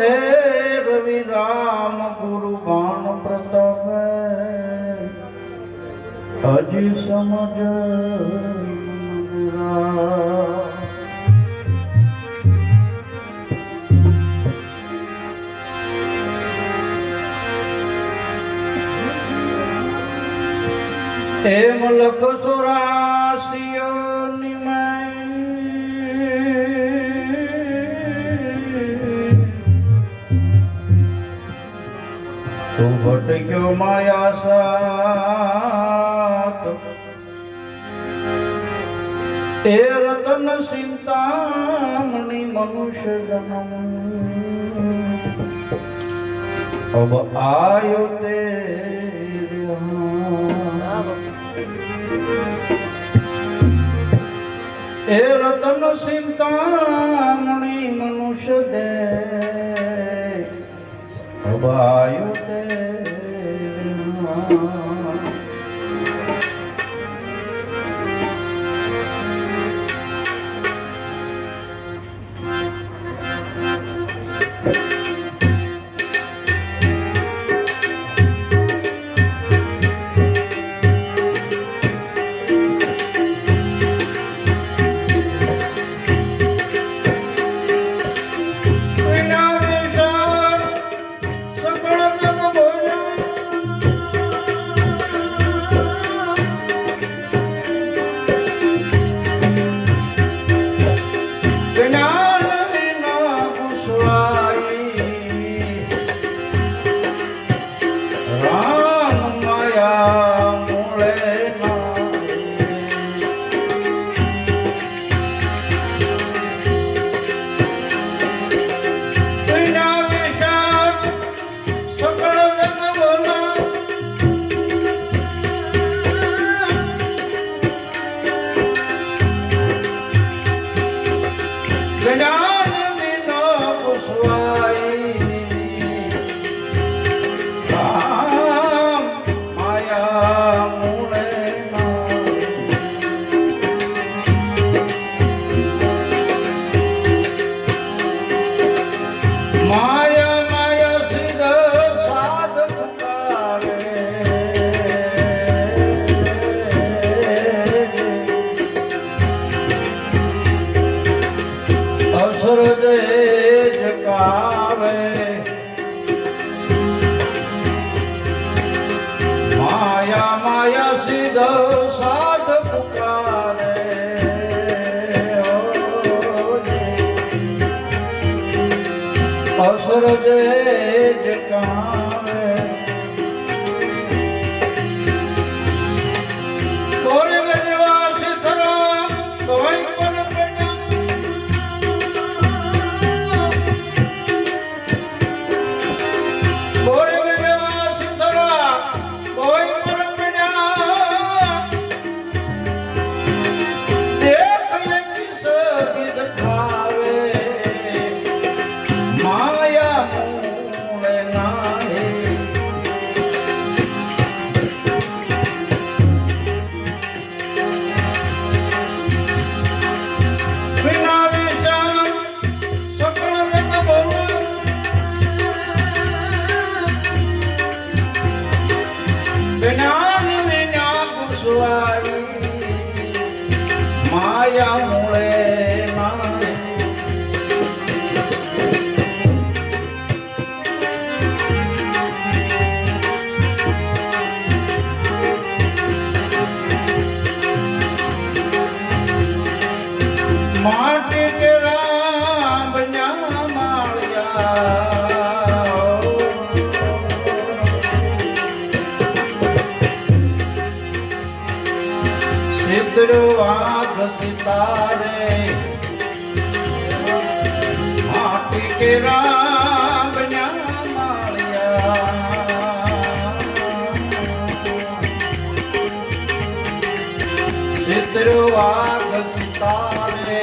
હે રવિ રામ ગુરુ બાણ પ્રતાપ. હજી સમજ એમ લખ સુરાશિયો ભટક્યો માયા સાત એ રતન સિંતામણી મનુષ્ય જન્મ. અબ આયો તે એ રતન સિંતામણી મનુષ્ય દે. અબ આયો Oh. Yeshua. અસર દે सितारे माट के राम मारिया सितरो आग सितारे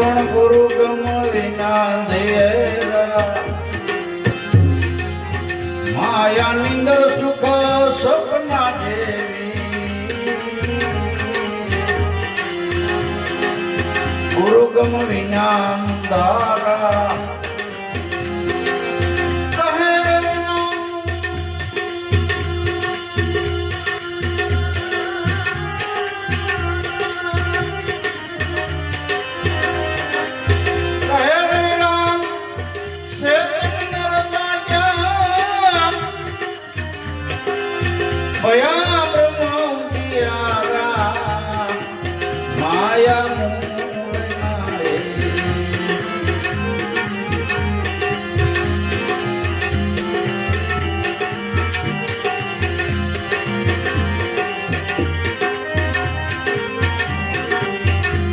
પણ ગુરુ ગમ વિના માયા નિંદર સુખ સપના જેવી. ગુરુ ગમ વિના દારા 哎呀。